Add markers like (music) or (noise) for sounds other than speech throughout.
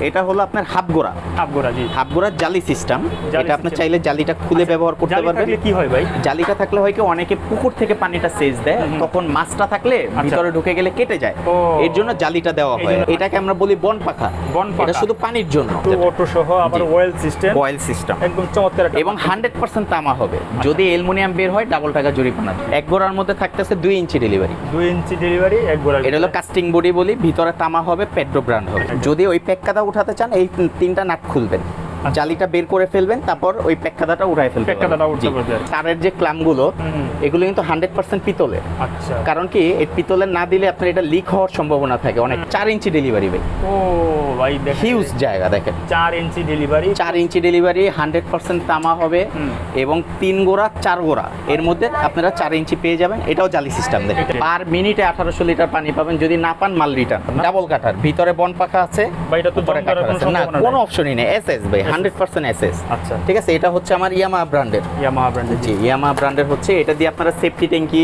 এটা হলো আপনার হাফ গোড়া হাফগোড়া জি। হাফ গোড়ার জালি সিস্টেম। এটা আপনি চাইলে জালিটা খুলে ব্যবহার করতে পারবেন। কি হয় ভাই? জালিটা থাকলে হয় কি অনেকে পুকুর থেকে পানিটা সেচ দেয়। তখন মাছটা থাকলে ভিতরে ঢুকে গেলে কেটে যায়। এর জন্য জালিটা দেওয়া হয়। এটাকে আমরা বলি বন পাখা। বন পাখা। এটা শুধু পানির জন্য। অটো সহ আবার জি। ওয়েল সিস্টেম অয়েল সিস্টেম একদম চমৎকার এবং হান্ড্রেড পার্সেন্ট তামা হবে। যদি অ্যালুমিনিয়াম বের হয় ডাবল টাকা জরিমানা। এক গোড়ার মধ্যে থাকতেছে দুই ইঞ্চি ডেলিভারি দুই ইঞ্চি ডেলিভারি এক গোড়া এটা হলো কাস্টিং বডি বলি। ভিতরে তামা হবে পেট্রো ব্র্যান্ড হবে যদি ওই প্যাককাদা উঠাতে চান এই তিনটা নাট খুলবেন। জালিটা বের করে ফেলবেন তারপর ওই প্যাককাদাটা উঠাই ফেলবেন। প্যাককাদাটা উঠতে পারবে। তারের যে ক্লামগুলো। এগুলো কিন্তু হান্ড্রেড পার্সেন্ট পিতলে আচ্ছা। কারণ কি এই পিতলের না দিলে আপনার এটা লিক হওয়ার সম্ভাবনা থাকে অনেক। চার ইঞ্চি ডেলিভারি ভাই। ও ভাই হিউজ জায়গা দেখেন। চার ইঞ্চি ডেলিভারি চার ইঞ্চি ডেলিভারি হান্ড্রেড পার্সেন্ট তামা হবে। এবং তিন গোড়া চার গোড়া। এর মধ্যে আপনারা চার ইঞ্চি পেয়ে যাবেন। এটাও জালি সিস্টেম দেখেন। পার মিনিটে আঠারোশো লিটার পানি পাবেন। যদি না পান মাল রিটার্ন ডাবল কাটার ভিতরে বন পাখা আছে ভাই এটা তো। না কোনো অপশনই নেই। এস এস ভাই হান্ড্রেড পার্সেন্ট এস আচ্ছা। ঠিক আছে এটা হচ্ছে আমার ইয়ামা ব্র্যান্ডের ইয়ামাহা ব্র্যান্ডের জি ইয়ামা ব্র্যান্ডের হচ্ছে এটা দিয়ে আপনারা সেফটি ট্যাঙ্কি।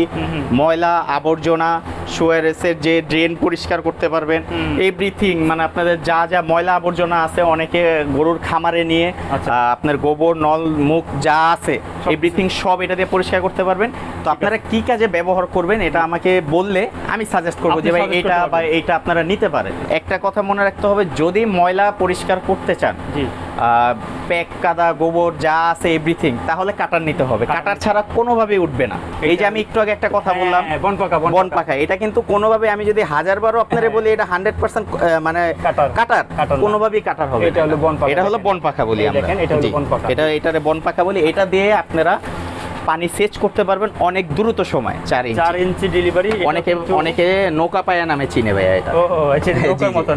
ময়লা আবর্জনা সোয়ারেসের যে ড্রেন পরিষ্কার করতে পারবেন। এভরিথিং মানে আপনাদের যা যা ময়লা আবর্জনা আছে অনেকে গরুর খামারে নিয়ে আচ্ছা। আপনার গোবর নল মুখ যা আছে এভরিথিং সব এটা দিয়ে পরিষ্কার করতে পারবেন। তো আপনারা কি কাজে ব্যবহার করবেন এটা আমাকে বললে আমি সাজেস্ট করব যে ভাই এটা বা। এইটা আপনারা নিতে পারেন। একটা কথা মনে রাখতে হবে যদি ময়লা পরিষ্কার করতে চান জি। প্যাক কাদা গোবর যা আছে এভরিথিং তাহলে কাটার নিতে হবে। কাটার ছাড়া কোনোভাবেই উঠবে না। এই যে আমি একটু আগে একটা কথা বললাম হ্যাঁ, বন পাকা বন পাখা এটা কিন্তু কোনোভাবে আমি যদি হাজার বারও আপনারে বলি এটা হান্ড্রেড পার্সেন্ট মানে কাটার। কোনোভাবেই কাটার হবে এটা হলো বন পাখা এটা হলো বন পাখা বলি আমরা। এটা হলো বন পাখা। এটা এটারে বন পাখা বলি এটা দিয়ে আপনারা পানি সেচ করতে পারবেন অনেক দ্রুত সময় চার চার ইঞ্চি ইঞ্চি ডেলিভারি অনেকে অনেকে নৌকা পায়া নামে চিনে ভাই এটা। আচ্ছা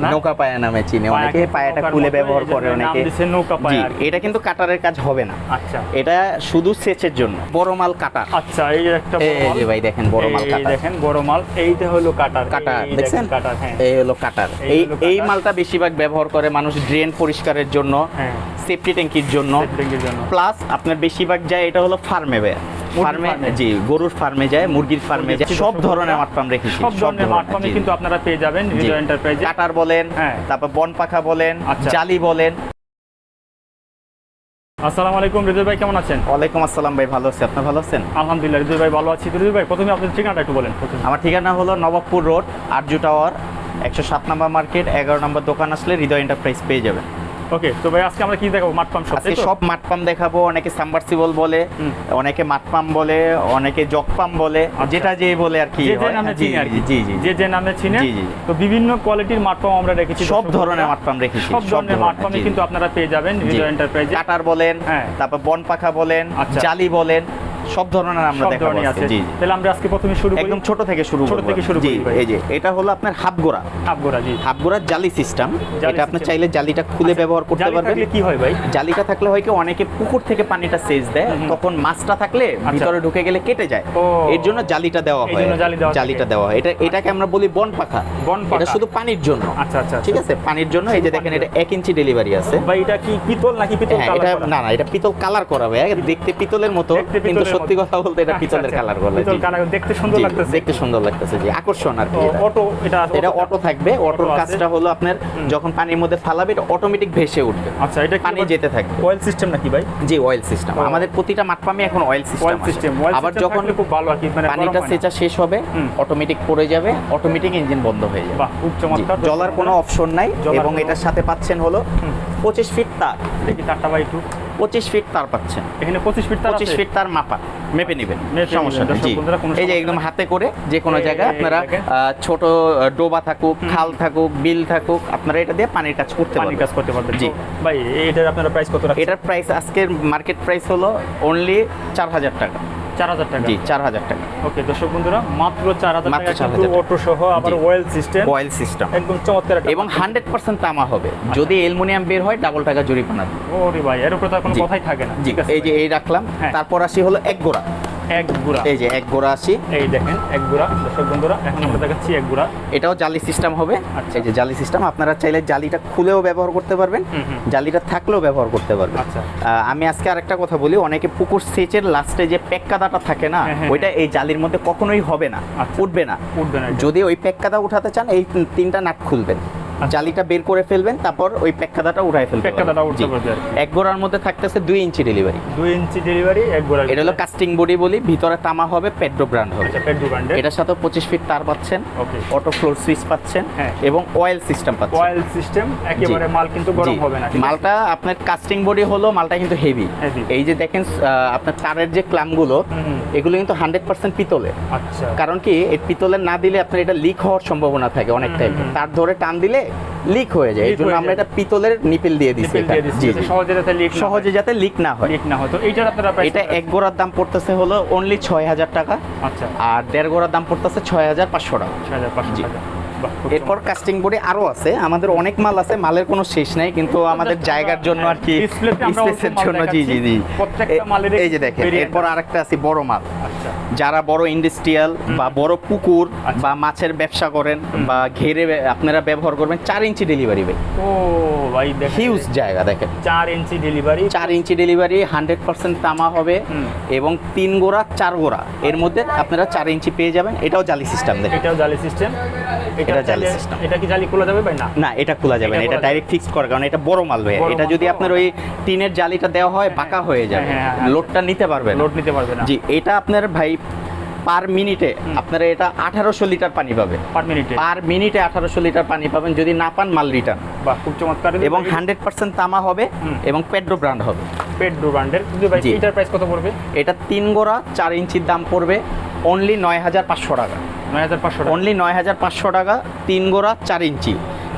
(laughs) নৌকা পায়া নামে চিনে। অনেকে পায়াটা খুলে ব্যবহার করে অনেকে। নৌকা পায়া এটা কিন্তু কাটারের কাজ হবে না। আচ্ছা। এটা শুধু সেচের জন্য বড় মাল কাটার। আচ্ছা এই একটা এই যে ভাই দেখেন বড় মাল কাটার। দেখেন বড় মাল এইটা হলো কাটার। কাটার দেখছেন? কাটার হ্যাঁ। এই হলো কাটার। এই এই। মালটা বেশিরভাগ ব্যবহার করে মানুষ ড্রেন পরিষ্কারের জন্য। হ্যাঁ। সেফটি ট্যাঙ্কির জন্য। প্লাস আপনার বেশিরভাগ যায় এটা হলো ফার্মে ফার্মে ফার্মে। জি গরুর ফার্মে যায় মুরগির ফার্মে যায়। সব ফার্মে। ধরনের মাটফার্ম রেখেছি সব ধরনের মাঠফার্মে জি। কিন্তু আপনারা পেয়ে যাবেন। হৃদয় এন্টারপ্রাইজে কাটার বলেন হ্যাঁ। তারপর বন পাখা বলেন আচ্ছা। জালি বলেন। আসসালামু আলাইকুম হৃদয় ভাই কেমন আছেন? ওয়ালাইকুম আসসালাম ভাই ভালো আছি। আপনি ভালো আছেন? আলহামদুলিল্লাহ হৃদয় ভাই ভালো আছি। তো ভাই প্রথমে আপনাদের ঠিকানাটা একটু বলেন। আমার ঠিকানা হলো নবাবপুর রোড আরজু টাওয়ার একশো সাত নম্বর মার্কেট এগারো নম্বর দোকান আসলে হৃদয় এন্টারপ্রাইজ পেয়ে যাবেন। ওকে তো ভাই আজকে আমরা কি দেখাবো মাঠফার্ম সব আজকে সব মাঠ পাম্প দেখাবো অনেকে সাবমার্সিবল বলে অনেকে মাঠ পাম্প বলে অনেকে জগ পাম্প বলে আচ্ছা। যেটা যে বলে আর কি যে যে নামে জি চিনি আর কি জি জি যে যে নামে চিনে জি, জি। তো বিভিন্ন কোয়ালিটির মাঠফার্ম আমরা রেখেছি সব ধরনের। মাঠ পাম্প রেখেছি সব ধরনের মাঠফার্মে জি। কিন্তু আপনারা পেয়ে যাবেন। হৃদয় এন্টারপ্রাইজে কাটার বলেন হ্যাঁ। তারপর বন পাখা বলেন আচ্ছা। জালি বলেন সব ধরনের আমরা সব দেখাবো আছে। জি। তাহলে আমরা আজকে প্রথমে শুরু একদম ছোট থেকে শুরু ছোট থেকে শুরু করি এই যে এটা হলো আপনার হাফ গোড়া আবগোরা জি। হাফ গোড়ার জালি সিস্টেম। এটা আপনি চাইলে জালিটা খুলে আচ্ছা, ব্যবহার করতে পারবেন। কি হয় ভাই? জালিটা থাকলে হয় কি অনেকে পুকুর থেকে পানিটা সেচ দেয়। তখন মাছটা থাকলে ভিতরে ঢুকে গেলে কেটে যায়। এর জন্য জালিটা দেওয়া হয়। জালিটা দেওয়া হয়। এটা এটাকে আমরা বলি বন পাখা। বন পাখা। এটা শুধু পানির জন্য। আচ্ছা আচ্ছা ঠিক আছে? পানির জন্য। এই যে দেখেন এটা এক ইঞ্চি ডেলিভারি আছে। ভাই এটা কি পিতল নাকি পিতল হ্যাঁ, কালার এটা না না এটা পিতল কালার করা ভাই। দেখতে পিতলের মতো কিন্তু সত্যি কথা বলতে এটা আচ্ছা, পিতলের আচ্ছা। কালার করা পিতল কালার দেখতে সুন্দর লাগতেছে। দেখতে সুন্দর লাগতেছে জি। আকর্ষণ আর কি এটা। অটো এটা এটা অটো থাকবে অটোর কাজটা হলো আপনার যখন পানির মধ্যে ফালাবে এটা অটোমেটিক ভেসে উঠবে। আচ্ছা এটা পানি যেতে থাকবে। অয়েল সিস্টেম নাকি ভাই? জি অয়েল সিস্টেম আমাদের প্রতিটা মাঠপামে এখন অয়েল সিস্টেম অয়েল সিস্টেম আবার যখন খুব ভালো আর কি মানে পানিটা। সেচা শেষ হবে। অটোমেটিক পড়ে যাবে অটোমেটিক ইঞ্জিন বন্ধ হয়ে যাবে। বাহ খুব চমৎকার। জলার কোনো অপশন নাই এবং এটার সাথে পাচ্ছেন হলো। পঁচিশ ফিট তার। দেখি তারটা ভাই একটু। পঁচিশ ফিট তার পাচ্ছেন। এখানে পঁচিশ ফিট পঁচিশ ফিট তার মাপা। মেপে নেবেন সমস্যা নেবেন, জি। এই যে একদম হাতে করে যে কোনো জায়গায় আপনারা ছোট ডোবা থাকুক খাল থাকুক বিল থাকুক আপনারা এটা দিয়ে পানির কাজ করতে পারেন পারবেন। কাজ করতে পারবেন। জি। ভাই এটার আপনারা প্রাইস কত রাখছেন? এটার প্রাইস আজকের মার্কেট প্রাইস হলো অনলি চার হাজার টাকা। চার হাজার টাকা। জি চার হাজার টাকা। ওকে দর্শক বন্ধুরা মাত্র চার হাজার মাত্র টাকা 4,000 অটো সহ আবার। অয়েল সিস্টেম অয়েল সিস্টেম একদম চমৎকার এবং হান্ড্রেড পার্সেন্ট তামা হবে। যদি অ্যালুমিনিয়াম বের হয় ডাবল টাকা জরিমানা। ওরে ভাই এর উপর তো কোনো কথাই থাকে না। জি ঠিক আছে এই যে এই রাখলাম। হ্যাঁ। তারপর আসি হলো এক গোড়া। এক গুড়া। এই যে এক গোড়া আসি এই দেখেন এক গুড়া। দর্শক বন্ধুরা এখন আমরা দেখাচ্ছি এক গুড়া। এটাও জালি সিস্টেম হবে। আচ্ছা। এই যে জালি সিস্টেম আপনারা চাইলে জালিটা খুলেও ব্যবহার করতে পারবেন। জালিটা থাকলেও ব্যবহার করতে পারবেন। আচ্ছা। আমি আজকে আরেকটা কথা বলি অনেকে পুকুর সেচের লাস্টে যে প্যাক কাদাটা থাকে না হ্যাঁ, হ্যাঁ, ওইটা এই জালির মধ্যে কখনোই হবে না আচ্ছা। উঠবে না। উঠবে না যদি ওই প্যাক কাদা উঠাতে চান এই তিনটা নাট খুলবেন। জালিটা বের করে ফেলবেন তারপর ওই প্যাককাদাটা উঠাই ফেলবেন। প্যাককাদাটা উঠতে পারবে। এক গোড়ার মধ্যে থাকতেছে দুই ইঞ্চি ডেলিভারি দুই ইঞ্চি ডেলিভারি এক গোড়া এটা হলো কাস্টিং বডি বলি ভিতরে তামা হবে পেড্রো ব্র্যান্ড হবে। আচ্ছা পেট ব্র্যান্ডের এটার সাথে পঁচিশ ফিট তার পাচ্ছেন ওকে অটো ফ্লোর সুইচ পাচ্ছেন হ্যাঁ। এবং অয়েল সিস্টেম পাচ্ছেন। অয়েল সিস্টেম একেবারে মাল কিন্তু গরম হবে না মালটা আপনার কাস্টিং বডি হলো মালটা কিন্তু হেভি এই যে দেখেন আপনার তারের যে ক্লামগুলো। এগুলো কিন্তু হান্ড্রেড পার্সেন্ট আচ্ছা। কারণ কি এই পিতলের না দিলে আপনার এটা লিক হওয়ার সম্ভাবনা থাকে অনেক টাইম। তার ধরে টান দিলে লিক হয়ে যায় এই জন্য আমরা এটা পিতলের নিপেল দিয়ে দিচ্ছি সহজে যাতে লিক সহজে যাতে লিক না হয়। লিক না হতো এইটার আপনারা প্রাইস এটা এক গোড়ার দাম পড়তেছে হলো অনলি ছয় হাজার টাকা। আচ্ছা। আর দেড় গোড়ার দাম পড়তেছে ছয় হাজার পাঁচশো টাকা। ছয় হাজার পাঁচশো। টাকা। এরপর কাস্টিং বোর্ডে আরও আছে। আমাদের অনেক মাল আছে মালের কোনো শেষ নাই কিন্তু আমাদের জায়গার জন্য আর কি স্পেসের জন্য জি জি জি। এই যে দেখেন এরপর আরেকটা আছে বড় মাল। যারা বড় ইন্ডাস্ট্রিয়াল বা বড় পুকুর আচ্ছা। বা মাছের ব্যবসা করেন বা ঘেরে আপনারা ব্যবহার করবেন চার ইঞ্চি ডেলিভারি ভাই। ও ভাই দেখেন। হিউজ জায়গা দেখেন। চার ইঞ্চি ডেলিভারি চার ইঞ্চি ডেলিভারি হান্ড্রেড পার্সেন্ট তামা হবে এবং তিন গোড়া চার গোড়া। এর মধ্যে আপনারা চার ইঞ্চি পেয়ে যাবেন। এটাও জালি সিস্টেম দেখেন। এটাও জালি সিস্টেম এটা জালি সিস্টেম এটা কি জালি খোলা যাবে ভাই? না। না এটা খোলা যাবে না। এটা ডাইরেক্ট ফিক্স করার কারণ এটা বড় মাল ভাই। এটা যদি আপনার ওই টিনের জালিটা দেওয়া হয় বাঁকা হয়ে যাবে। হ্যাঁ, হ্যাঁ, হ্যাঁ। লোডটা নিতে পারবে লোড নিতে পারবে না। জি এটা আপনার ভাই পার মিনিটে আপনারা এটা আঠারোশো লিটার পানি পাবে পার মিনিটে পার মিনিটে আঠারোশো লিটার পানি পাবেন যদি না পান মাল রিটার্ন বা খুব চমৎকার। এবং হান্ড্রেড পার্সেন্ট তামা হবে এবং পেড্রো ব্র্যান্ড হবে। ডু ব্র্যান্ডের এটার প্রাইস কত পড়বে? এটা তিন গোড়া চার ইঞ্চির দাম পড়বে অনলি নয় হাজার পাঁচশো টাকা। নয় হাজার পাঁচশো টাকা। অনলি নয় হাজার পাঁচশো টাকা তিন গোড়া চার ইঞ্চি।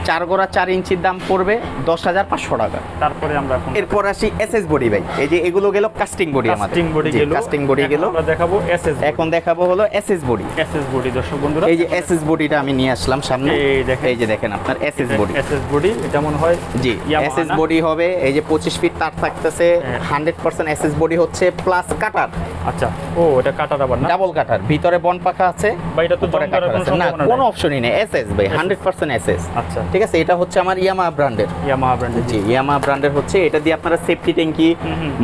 চার গোড়া চার ইঞ্চির দাম পড়বে দশ হাজার পাঁচশো টাকা। তারপরে আমরা এরপর আসি এস এস বডি ভাই। এই যে এগুলো গেল কাস্টিং বডি আমাদের। কাস্টিং বডি গেল। কাস্টিং বডি গেল। আমরা দেখাবো এসএস এখন দেখাবো হলো S S body S S body দর্শক বন্ধুরা। এই যে এস এস বডিটা আমি নিয়ে আসলাম সামনে। এই দেখেন। এই যে দেখেন আপনার S S body SS body এটা মনে হয় জি এস এস বডি হবে এই যে পঁচিশ ফিট তার থাকতেছে। হান্ড্রেড পার্সেন্ট এসএস বডি হচ্ছে প্লাস কাটার আচ্ছা। ও এটা কাটার আবার না? ডাবল কাটার ভিতরে বন পাখা আছে বা এটা তো জং ধরার কোনো। না কোনো অপশনই নেই এসএস ভাই হান্ড্রেড পার্সেন্ট এসএস আচ্ছা। ঠিক আছে এটা হচ্ছে আমার ইয়ামা ব্র্যান্ডের ইয়ামাহা ব্র্যান্ডের জি ইয়ামা ব্র্যান্ডের হচ্ছে এটা দিয়ে আপনারা সেফটি ট্যাঙ্কি।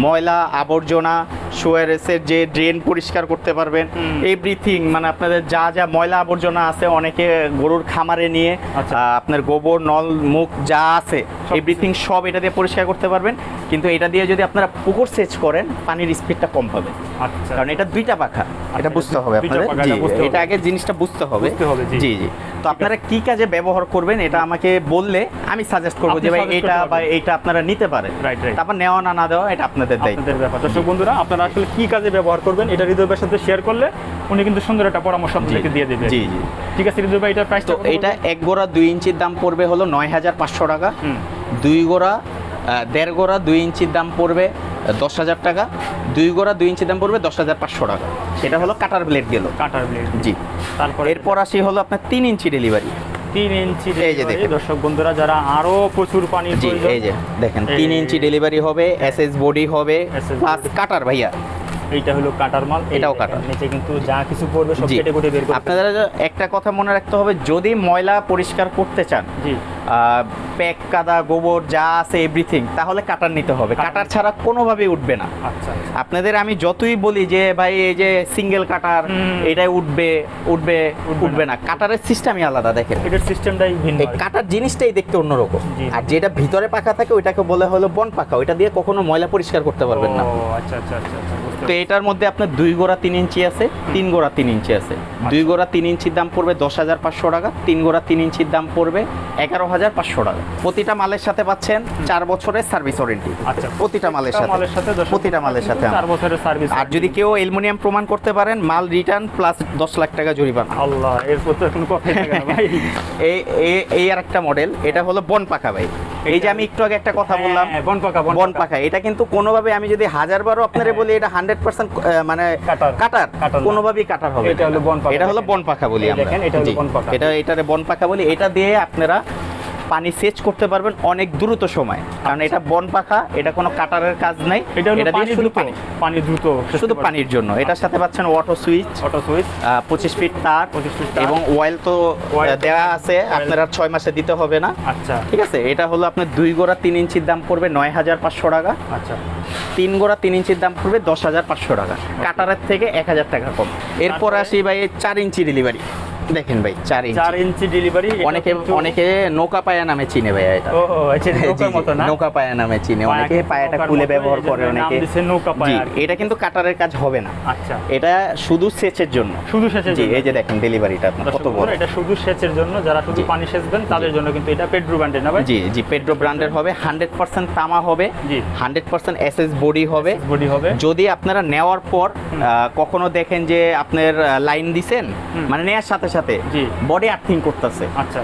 ময়লা আবর্জনা সোয়ারেসের যে ড্রেন পরিষ্কার করতে পারবেন। এভরিথিং মানে আপনাদের যা যা ময়লা আবর্জনা আছে অনেকে গরুর খামারে নিয়ে আচ্ছা। আপনার গোবর নল মুখ যা আছে এভরিথিং সব এটা দিয়ে পরিষ্কার করতে পারবেন। কিন্তু এটা দিয়ে যদি আপনারা পুকুর সেচ করেন পানির স্পিডটা কম পাবে আচ্ছা। কারণ এটা দুইটা পাখা। এটা আচ্ছা, বুঝতে হবে আপনাদের? জি এটা এটা। আগে জিনিসটা বুঝতে হবে। জি। জি তো আপনারা কি কাজে ব্যবহার করবেন এটা আমাকে বললে আমি সাজেস্ট করব যে ভাই এটা বা। এইটা আপনারা নিতে পারেন। রাইট রাইট তারপর নেওয়া না না দেওয়া এটা আপনাদের দায়িত্ব। দর্শক বন্ধুরা আপনারা আসলে কি কাজে ব্যবহার করবেন এটা হৃদয়ের সাথে শেয়ার করলে উনি কিন্তু সুন্দর একটা পরামর্শ আপনাদেরকে দিয়ে দেবে। জি জি। ঠিক আছে হৃদয় ভাই এটার প্রাইস তো এটা এক গোড়া দুই ইঞ্চির দাম পড়বে হলো নয় হাজার পাঁচশো টাকা। দুই গোড়া দেড় গোড়া দুই ইঞ্চির দাম পড়বে দশ হাজার টাকা। দুই গোড়া দুই ইঞ্চির দাম পড়বে দশ হাজার পাঁচশো টাকা। সেটা হলো কাটার ব্লেড গেল। কাটার ব্লেড জি। তারপর এরপর আসি হলো আপনার তিন ইঞ্চি ডেলিভারি তিন ইঞ্চি এই যে দেখেন। দর্শক বন্ধুরা যারা আরও প্রচুর পানি জি এই যে দেখেন তিন ইঞ্চি ডেলিভারি হবে এসএস বডি হবে প্লাস কাটার ভাইয়া। এইটা হলো কাটার মাল। এটাও কাটার। নিচে কিন্তু যা কিছু পড়বে সব কেটে কুটে বের করে আপনারা একটা কথা মনে রাখতে হবে যদি ময়লা পরিষ্কার করতে চান জি। প্যাক কাদা গোবর যা আছে এভরিথিং তাহলে কাটার নিতে হবে। কাটার ছাড়া কোনোভাবে উঠবে না। আচ্ছা আপনাদের আমি যতই বলি যে ভাই এই যে সিঙ্গেল কাটার এটাই উঠবে উঠবে উঠবে না। কাটারের সিস্টেমই আলাদা দেখেন। এটার সিস্টেমটাই ভিন্ন কাটার জিনিসটাই দেখতে অন্যরকম। আর যেটা ভিতরে পাখা থাকে ওইটাকে বলে হলো বন পাখা। ওইটা দিয়ে কখনো ময়লা পরিষ্কার করতে পারবেন না। আচ্ছা আচ্ছা আচ্ছা আচ্ছা, তো এটার মধ্যে আপনার দুই গোড়া তিন ইঞ্চি আছে তিন গোড়া তিন ইঞ্চি আছে। আচ্ছা। দুই গোড়া তিন ইঞ্চির দাম পড়বে দশ হাজার পাঁচশো টাকা তিন গোড়া তিন ইঞ্চির দাম পড়বে এগারো হাজার পাঁচশো টাকা। প্রতিটা মালের সাথে পাচ্ছেন চার বছরের সার্ভিস ওয়ারেন্টি। আচ্ছা প্রতিটা মালের সাথে প্রতিটা মালের সাথে চার বছরের সার্ভিস আর যদি কেউ অ্যালুমিনিয়াম প্রমাণ করতে পারেন মাল রিটার্ন প্লাস দশ লাখ টাকা জরিমানা। আল্লাহ এরপর তো এখন ভাই। (laughs) এই এই- আর একটা মডেল এটা হলো বন পাখা ভাই। এই যে আমি একটু আগে একটা কথা বললাম হ্যাঁ, বন পাকা বন এটা কিন্তু কোনোভাবে আমি যদি হাজার বারও আপনার বলি এটা হান্ড্রেড পার্সেন্ট মানে কাটার। কোনোভাবেই কাটার হবে এটা। হলো বন পাখা এটা হলো। বন বলি আমরা এটা। এটা এটারে বন পাখা বলি এটা দিয়ে আপনারা পানি সেচ করতে পারবেন অনেক দ্রুত সময়। কারণ এটা বন পাখা এটা কোনো কাটারের কাজ নাই। এটা দিয়ে শুধু পানি। দ্রুত শুধু পানির জন্য। এটার সাথে পাচ্ছেন অটো সুইচ অটো সুইচ পঁচিশ ফিট তার। 25 feet এবং অয়েল তো দেওয়া আছে। আপনারা ছয় মাসে দিতে হবে না। আচ্ছা। ঠিক আছে? এটা হলো আপনার দুই গোড়া তিন ইঞ্চির দাম পড়বে নয় হাজার পাঁচশো টাকা। আচ্ছা। তিন গোড়া তিন ইঞ্চির দাম পড়বে দশ হাজার পাঁচশো টাকা। কাটারের থেকে এক হাজার টাকা কম। এরপর আসি ভাই চার ইঞ্চি ডেলিভারি দেখেন ভাই চার ইঞ্চি চার ইঞ্চি ডেলিভারি অনেকে অনেকে নৌকা পায়া নামে চিনে ভাই এটা। ও আচ্ছা (laughs) নৌকার মতো না? নৌকা পায়া নামে চিনে। অনেকে পায়াটা খুলে ব্যবহার করে অনেকে। নৌকা পায়া এটা কিন্তু কাটারের কাজ হবে না। আচ্ছা। এটা শুধু সেচের জন্য। শুধু সেচের জন্য। এই যে দেখেন ডেলিভারিটা আপনার কত বড়। এটা শুধু সেচের জন্য যারা শুধু। পানি সেচবেন তাদের জন্য কিন্তু এটা পেড্রো ব্র্যান্ডের না ভাই? জি জি পেড্রো ব্র্যান্ডের হবে হান্ড্রেড পার্সেন্ট তামা হবে জি। Hundred percent S S body হবে। বডি হবে। যদি আপনারা নেওয়ার পর কখনো দেখেন যে আপনার লাইন দিছেন মানে নেওয়ার সাথে সাথে বডি আর্থিং করতেছে। আচ্ছা।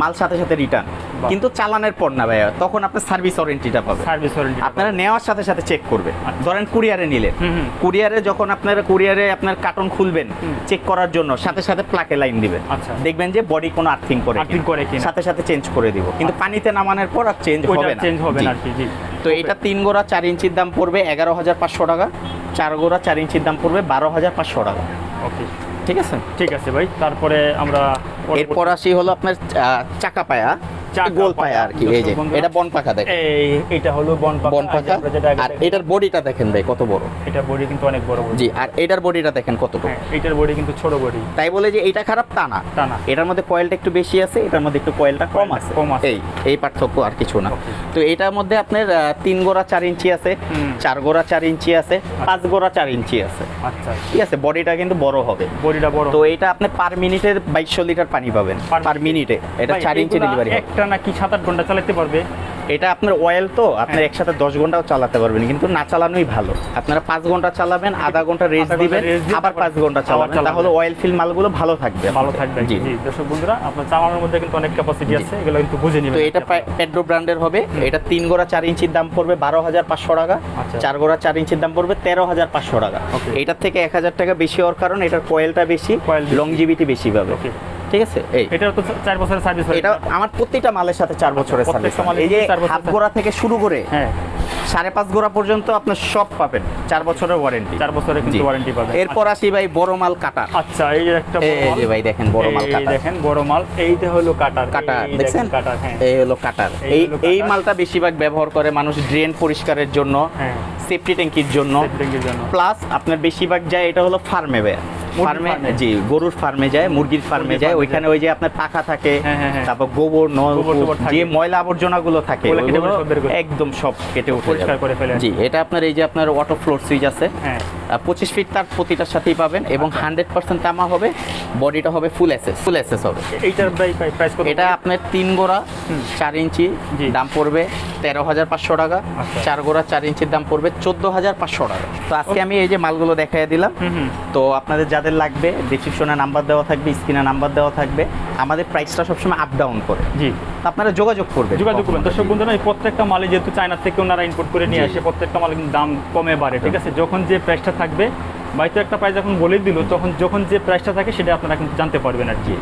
মাল সাথে সাথে রিটার্ন কিন্তু চালানের পর না ভাইয়া তখন আপনার সার্ভিস ওয়ারেন্টিটা পাবে সার্ভিস ওয়ারেন্টি আপনারা নেওয়ার সাথে সাথে চেক করবে আচ্ছা। ধরেন কুরিয়ারে নিলেন। কুরিয়ারে যখন আপনারা কুরিয়ারে আপনার কার্টন খুলবেন চেক করার জন্য সাথে সাথে প্লাকে লাইন দিবেন। আচ্ছা। দেখবেন যে বডি কোনো আর্থিং করে আর্থিং করে কিনা। সাথে সাথে চেঞ্জ করে দিব। কিন্তু পানিতে নামানোর পর আর চেঞ্জ হবে না। চেঞ্জ হবে না জি। তো এটা তিন গোড়া চার ইঞ্চির দাম পড়বে এগারো হাজার পাঁচশো টাকা। চার গোড়া চার ইঞ্চির দাম পড়বে বারো হাজার পাঁচশো টাকা। ওকে ঠিক আছে? ঠিক আছে ভাই তারপরে আমরা এরপর আসি হলো আপনার চাকা পায়া। গোল পায়া। আর কি এই যে এটা বন পাখা দেখেন। এই এটা হলো বন পাখা। বন পাখা। আর এটার বডিটা দেখেন ভাই কত বড়। এটা বডি কিন্তু অনেক বড় বড়। জি আর এটার বডিটা দেখেন কত বড় হ্যাঁ এটার বডি কিন্তু ছোট বডি। তাই বলে যে এটা খারাপ তা না। তা না। এটার মধ্যে কয়েলটা একটু বেশি আছে এটার মধ্যে একটু কয়েলটা কম আছে। কম আছে। এই এই পার্থক্য আর কিছু না। তো এটার মধ্যে আপনার তিন গোড়া চার ইঞ্চি আছে চার গোড়া চার ইঞ্চি আছে পাঁচ গোড়া চার ইঞ্চি আছে। আচ্ছা। ঠিক আছে বডিটা কিন্তু বড় হবে। বডিটা বড়। তো এটা আপনি পার মিনিটে বাইশশো লিটার পানি পাবেন। পার মিনিটে। এটা চার ইঞ্চি ডেলিভারি হবে। একটা নাকি সাত আট ঘণ্টা চালাতে পারবে? এটা আপনার অয়েল তো আপনার হ্যাঁ। একসাথে দশ ঘন্টাও চালাতে পারবেন কিন্তু না চালানোই ভালো। আপনারা পাঁচ ঘণ্টা চালাবেন আধা ঘণ্টা রেস্ট দিবেন আবার পাঁচ ঘণ্টা চালাবেন। তাহলে অয়েল ফিল মালগুলো ভালো থাকবে ভালো। থাকবে। জি। দর্শক বন্ধুরা আপনার চালানোর মধ্যে কিন্তু অনেক ক্যাপাসিটি আছে এগুলো কিন্তু বুঝে তো নেবেন এটা পেড্রো ব্র্যান্ডের হবে। এটা তিন গোড়া চার ইঞ্চির দাম পড়বে বারো হাজার পাঁচশো টাকা। আচ্ছা। চার গোড়া চার ইঞ্চির দাম পড়বে তেরো হাজার পাঁচশো টাকা। এটার থেকে এক হাজার টাকা বেশি হওয়ার কারণ এটার কয়েলটা বেশি Coil বেশি। পাবে। ঠিক আছে? এই। এটার তো চার বছরের সার্ভিস এটা আমার প্রত্যেকটা মালের সাথে চার বছরের সার্ভিস এই যে হাফ গোড়া থেকে শুরু করে হ্যাঁ। সাড়ে পাঁচ গোড়া পর্যন্ত আপনার সব পাবেন। চার বছরের ওয়ারেন্টি চার বছরের কিন্তু ওয়ারেন্টি পাবে এরপর আসি ভাই বড় মাল কাটার। আচ্ছা এই একটা বড় এই। যে ভাই দেখেন বড় মাল এই কাটার। দেখেন বড় মাল। এইটা হলো কাটার। কাটার এই দেখছেন? কাটার হ্যাঁ। এই হলো কাটার। এই এই। মালটা বেশিরভাগ ব্যবহার করে মানুষ ড্রেন পরিষ্কারের জন্য হ্যাঁ। সেফটি ট্যাঙ্কির জন্য। প্লাস আপনার বেশিরভাগ যায় এটা হলো ফার্মে ভাই মুরগির ফার্মে। জি গরুর ফার্মে যায় মুরগির ফার্মে যায় ওইখানে ওই যে আপনার পাখা থাকে হ্যাঁ, হ্যাঁ, হ্যাঁ। তারপর গোবর থাকে। যে ময়লা আবর্জনাগুলো থাকে সব বের করে। একদম সব কেটে উঠে পরিষ্কার করে ফেলে। জি এটা আপনার এই যে আপনার অটো ফ্লোর সুইচ আছে পঁচিশ ফিট তার প্রতিটার সাথেই পাবেন এবং আচ্ছা। হান্ড্রেড পার্সেন্ট তামা হবে বডিটা হবে ফুল এসএস ফুল এসএস হবে এইটার প্রাইস এটা আপনার তিন গোড়া চার ইঞ্চি দাম পড়বে তেরো হাজার পাঁচশো টাকা। আচ্ছা। চার গোড়া চার ইঞ্চির দাম পড়বে চোদ্দ হাজার পাঁচশো টাকা। তো আজকে আমি এই যে মালগুলো দেখাই দিলাম তো আপনাদের যাদের লাগবে ডিসক্রিপশনে নাম্বার দেওয়া থাকবে স্ক্রিনে নাম্বার দেওয়া থাকবে। আমাদের প্রাইসটা সবসময় আপ ডাউন করে। জি। আপনারা যোগাযোগ করবেন যোগাযোগ করবেন। দর্শক বন্ধুরা এই প্রত্যেকটা মালে যেহেতু চায়না থেকে ওনারা ইম্পোর্ট করে নিয়ে আসে প্রত্যেকটা মালে কিন্তু দাম কমে বাড়ে ঠিক আছে? যখন যে প্রাইসটা থাকবে বাইতো একটা প্রাইস যখন বলে দিল তখন যখন যে প্রাইসটা থাকে সেটা আপনারা কিন্তু জানতে পারবেন আর কি।